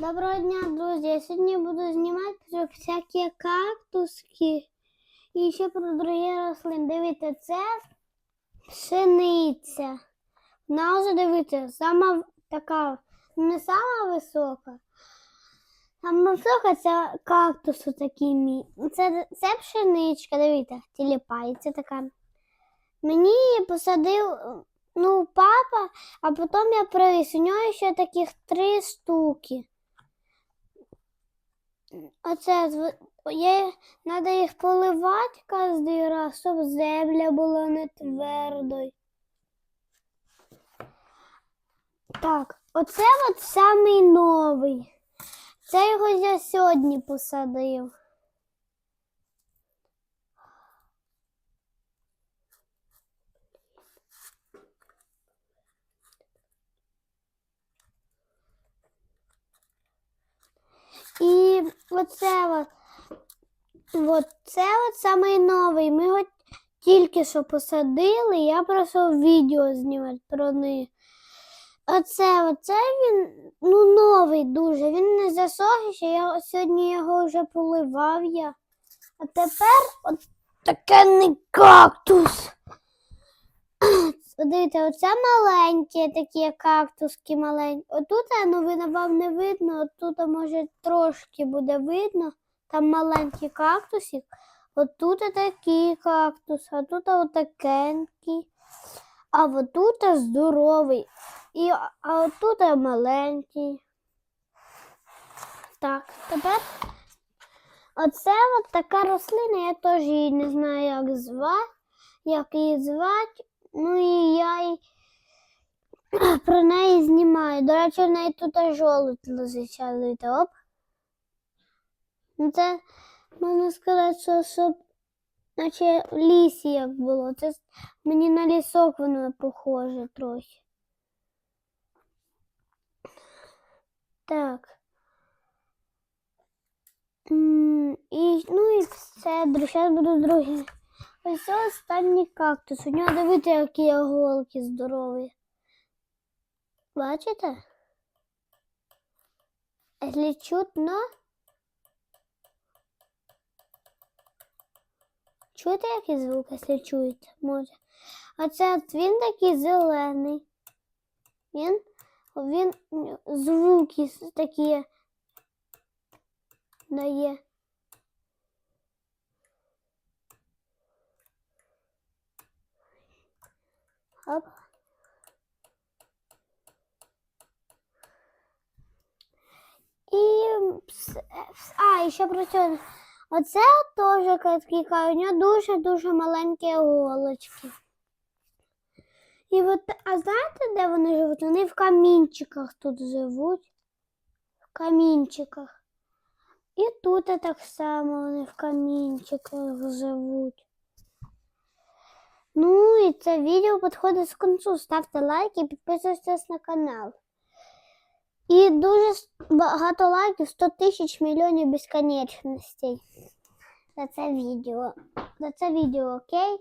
Доброго дня, друзі! Я сьогодні буду знімати про всякі кактуски і ще про другі рослини. Дивіться, це пшениця. Вона вже дивіться, сама така, не сама висока. Сама висока це кактус такий мій. Це, це пшеничка, дивіться, тіліпається така. Мені її посадив ну, папа, а потім я привіз. У нього ще таких три штуки. Оце є, треба їх поливати кожен раз, щоб земля була не твердою. Так, оце от самий новий. Це його я сьогодні посадив. І оце от, от це от самий новий. Ми його тільки що посадили, я просив відео знімати про них. Оце, оце він ну, новий дуже. Він не засохший, я сьогодні його вже поливав я. А тепер от таке не кактус. Дивіться, оце маленькі такі кактуски маленькі. Отут, ну, вам не видно, отут, може, трошки буде видно. Там маленький кактусик. Отут такий кактус, а тут отакенький. А отут здоровий. І, а отут маленький. Так, тепер оце от така рослина, я теж її не знаю, як звати, як її звати. Ну і я й про неї знімаю. До речі, в неї тут жолудь лежить, а дивіться, оп. Ну це можна сказати, що щоб наче в лісі як було. Це мені на лісок воно похоже трохи. Так. І, ну і все, зараз буду друге. Ось це останній кактус. У нього дивіться, які голки здорові. Бачите? Якщо чутно. Чуєте, який звук, якщо чуєте, може. А це він такий зелений. Він, він звуки такі дає. Оп. І а, і ще про це. Оце теж каткіка, у нього дуже-дуже маленькі голочки. І от, а знаєте, де вони живуть? Вони в камінчиках тут живуть. В камінчиках. І тут так само вони в камінчиках живуть. Ну і це відео підходить к концу. Ставте лайки і підписуйтесь на канал. І дуже багато лайків, 100 тисяч мільйонів безконечностей. За це відео. За це відео, окей?